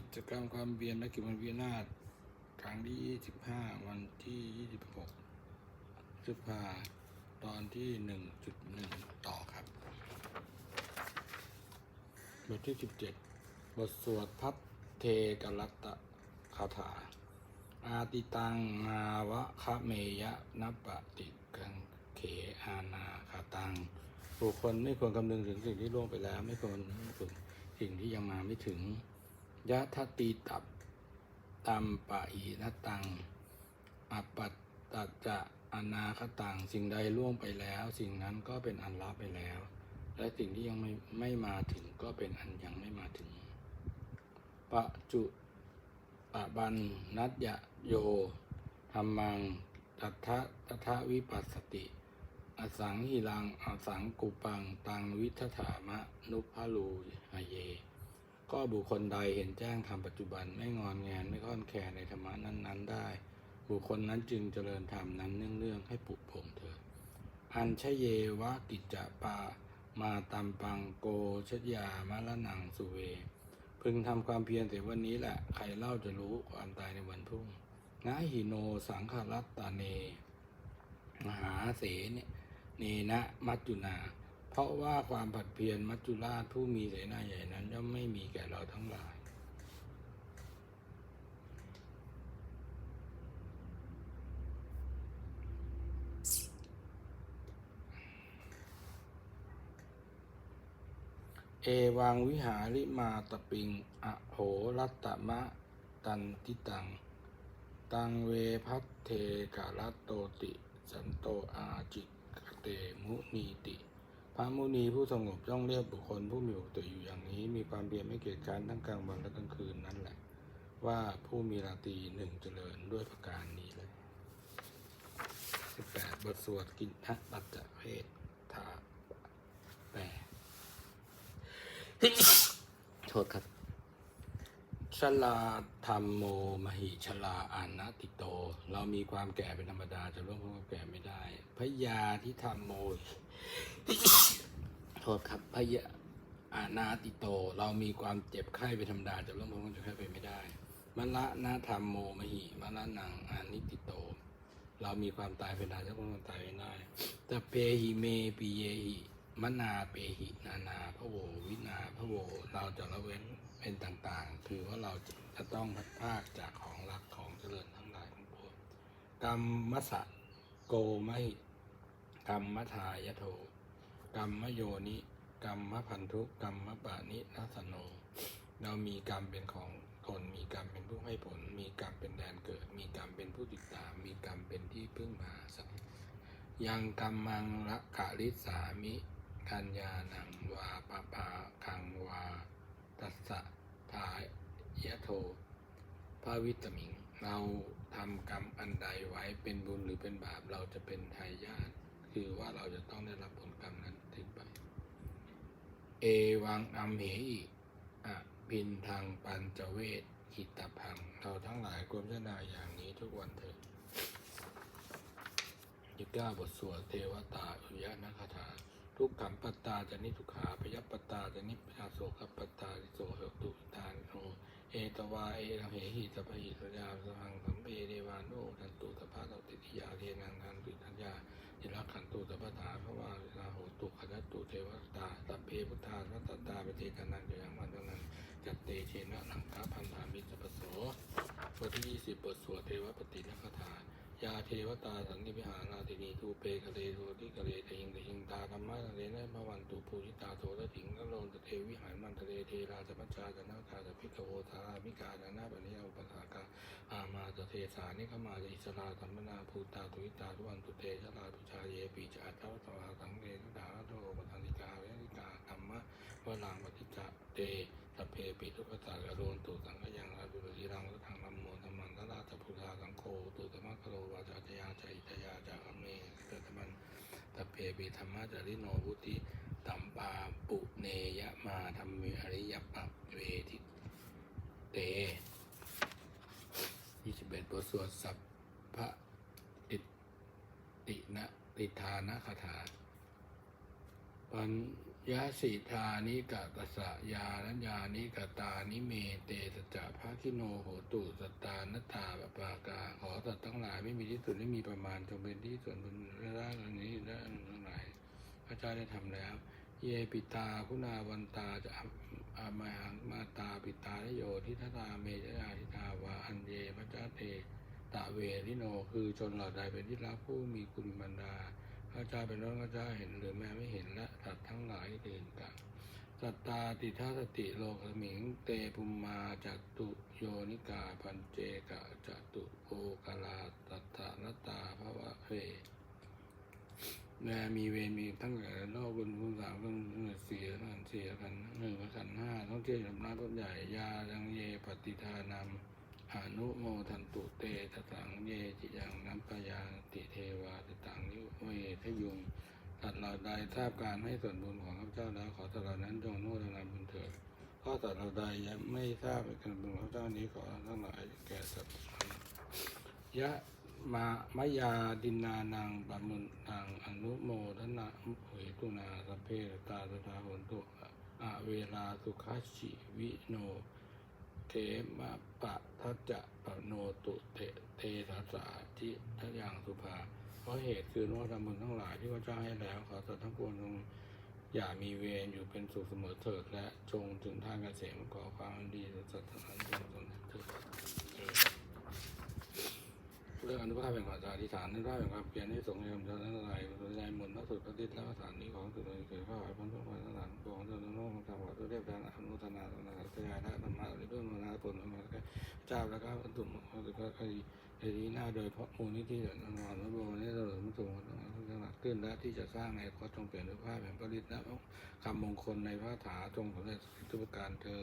กิจกรรมความเวียนและกิจวันเวียนนาถครั้งที่ 25 วันที่ 26พฤษภาตอนที่ 1.1 ต่อครับ บทที่ 17 บทสวดพัทเทกรัตตะคาถา อาติตังมาวะคะเมยะนัปติกังเขอานาคาตัง บุคคลไม่ควรคำนึงถึงสิ่งที่ล่วงไปแล้ว ไม่ควรถึงสิ่งที่ยังมาไม่ถึง ยะทัตตีตับตัมปะอีนตังอปัตตจะอนาคตังสิ่งใดล่วงไปแล้ว สิ่งนั้นก็เป็นอันลับไปแล้ว และสิ่งที่ยังไม่ไม่มาถึงก็เป็นอันยังไม่มาถึงปะจุปะบันนัตยะโยธรรมังตัทธะตัทธวิปัสสติ อสังหิรังอสังกุปัง ตังวิทถามะนุพพาลูหเย ก็บุคคลใดเห็นแจ้งธรรมปัจจุบันไม่งอนแงนไม่ค่อนแคลนในธรรมะนั้น ๆ ได้ บุคคลนั้นจึงเจริญธรรมนั้นเนื่องๆให้ปลุกผมเถิดอัญชเยวะกิจจะปามาตัมปังโกชยามะละนังสุเว พึงทำความเพียรแต่วันนี้แหละใครเล่าจะรู้ความตายในวันพรุ่งนาหิโนสังขรัตตาเน มหาเสนเนนะมัจจุนา เพราะว่าความผัดเพียรมัจจุราชผู้มีเสนาใหญ่นั้นย่อมไม่มีแก่เราทั้งหลาย เอวังวิหาริมาตปิง อโหรัตมะตันติตัง ตังเวพัทเทกาลโตติ สันโตอาจิกเตมุนีติ ระมุนีผู้สงบย่องเรียกบุคคลผู้มีปกติอยู่อย่างนี้ มีความเพียรไม่เกียจคร้านทั้งกลางวันและกลางคืนนั่นแหละ ว่าผู้มีราตรีหนึ่งเจริญด้วยประการนี้เลย18บทสวดกินทะปัจจเพศถาแปลโทษครับชลาธรรมโมมหิชลาอานาติโต เรามีความแก่เป็นธรรมดาจะร่วมความแก่ไม่ได้พยาที่ธรรมโมโท ษครับพยาอานาติโต เรามีความเจ็บไข้เป็นธรรมดาจะร่วมความเจ็บไข้ไปไม่ได้มะละนาธรรมโมมหิมะละนังอานิติโต เรามีความตายเป็นธรรมดาจะร่วมความตายไม่ได้แต่เปหิเมปิเยหิมนาเปหินานาพระโววินาพระโวเราจะละเว้นเป็นต่างๆคือว่าเราจะต้องพัดภาคจากของรักของเจริญทั้งหลายทั้งปวงกรรมมสะโกไม่กรรมมทายโท กรรมโยนิกรรมพันธุกรรมปานินัสโนเรามีกรรมเป็นของตนมีกรรมเป็นผู้ให้ผล มีกรรมเป็นแดนเกิด มีกรรมเป็นผู้ติดตาม มีกรรมเป็นที่พึ่งพาอาศัยยังกรรมังละกะลิสามิกัญญาณังวาปะปาคังวาตัสสะทายะโทภาวิตมิง เราทำกรรมอันใดไว้เป็นบุญหรือเป็นบาปเราจะเป็นทายาทคือว่าเราจะต้องได้รับผลกรรมนั้น ถึงไป เอวังอัมเหอิอะพินทางปัญจเวทหิตพังเราทั้งหลายควรพิจารณาอย่างนี้ทุกวันเถิดยิก้าบทสวดเทวตาอุยานาคาถาทุกขัมปตตาจะนิทุขาพยัปตาจะนิพยาโสขัปปตตาโสเหตุตานิโนเอต วาเอระเหหิตปะหิสยาสหังสัมเปเดวานโนทันตุตภาตติทิยาเทนังนันตุทัญญาจิรักขันตุตปะถาภวาลาโหตุขยัตตุเทวตาตัพเพพุทธานัตตาปฏิกันันยังมันนันจัตเตเชนะลังคาพันธามิจปโสบทที่ยี่สิบบทสวดเทวปฏินักถายาเทวตาสันนิพิหาราตินีทูเปกะเลโทติกะเลตหิงตหิงตา ธรรมะทะเลนะพวันตุภูชิตาโสตถิงนโลนตเทวิหารมันทะเลเทราสมัจจาจนาคาตพิกโวทามิกาดานาปนิยอุปถากาอามาตเทสานิขมาจะอิสราธรรมนาภูตาตุวิตาทุวันตุเตชลาตุชาเยปีจาเจ้าตวาสังเกตุดาโตปทันิกาเวนิกาธรรมะวลังปฏิจจเตสพเพปิทุกตากะโรนตุสังขยังอาดุริรังทางลำโมธรรมันตลาตพุทธาสังโฆตุตมะคโรวาจาจยาจอิตยาจากอเมเตตมันต เพปิธรรมะจาริโนวุติตัมปาปุเนยะมาธรรมิอริยปัปเวทิเตยี่สิบเอ็ดบทสวดสัพพะติตินะติทานะคาถา ปัญยะสีทานิกะกะสะยานัญญานิกะตานิเมเตสจะภาคิโนโหตุสตานตาปปากาขอสัตว์ทั้งหลายไม่มีที่สุดไม่มีประมาณจงเป็นที่ส่วนบุญและร่างอันนี้และทั้งหลายพระเจ้าได้ทำแล้ว เยปิตาคุณาวันตาจะอามาหังมาตาปิตาโยทิทตาเมจยาทิตาวาอันเยพระเจ้าเตตะเวทิโน คือชนเหล่าใดเป็นที่รักผู้มีคุณบรรดา พระเจ้าเป็นร้อนพระเจ้าเห็นหรือแม้ไม่เห็นและสัตว์ทั้งหลายอื่นต่างสัตตาติทัสติโลกมิงเตปุมมาจัตุโยนิกาพันเจกะจัตุโอกาลาตัตานตาภวะเวแม้มีเวรมีทั้งหลายโลกบุญคุณสามกันเสียกันเสียกันหนึ่งขันห้าต้องเที่ยวลำน้าต้นใหญ่ยาดังเยปฏิทานาม อนุโมทันตุเตตตังเยจิยังนัมปยาติเทวาติตังยุเวทยุงสัตว์เราใดทราบการให้ส่วนบุญของข้าพเจ้าแล้วขอสัตว์เหล่านั้นจงอนุโมทนาบุญเถิดข้อสัตว์เราใดยังไม่ทราบการบุญของข้าพเจ้านี้ขอทั้งหลายแก่สัตว์ยะมามายาดินานังปะมุนนังอนุโมทนาเหตุนาสเพตาตาโหนตุอะเวลาสุขัสชิวิโน เทมะปะทัจจะปะโนตุเตเตทัสสาทิทัยังสุภา เพราะเหตุคือโนธรรมบุญทั้งหลายที่พระเจ้าให้แล้วขอสัตว์ทั้งปวงจงอย่ามีเวรอยู่เป็นสุขเสมอเถิดและจงถึงทางเกษมขอความดีสัตว์ทั้งหลายจงสนเถิด รื่องอนุภาพแห่งความสาธิษฐานนั้นได้แห่งความเปลี่ยนให้สงฆ์ในคำสอนนั้นอะไรสนใจมนต์นักสุดพระทิศและพระสารนี้ของสุดเลยเกิดข้าวหายพ้นทุกข์ภัยทั้งหลายของเจ้าโน้ของทางวัดด้วเรียบร้อยอนุทนาสนาขยายและธรรมะหรือด้วยมรณาผลของเจ้าแล้วก็บรรทุกของสุดก็คดีในนี้หน้าโดยเพราะมูลนิธิเดินนอนพระบรมนี้ตลอดมุสูงทั้งหลักขึ้นและที่จะสร้างในขอจงเปลี่ยนด้วยภาพแห่งปริศและคำมงคลในพระถาจงสำเร็จทุกประการเธอ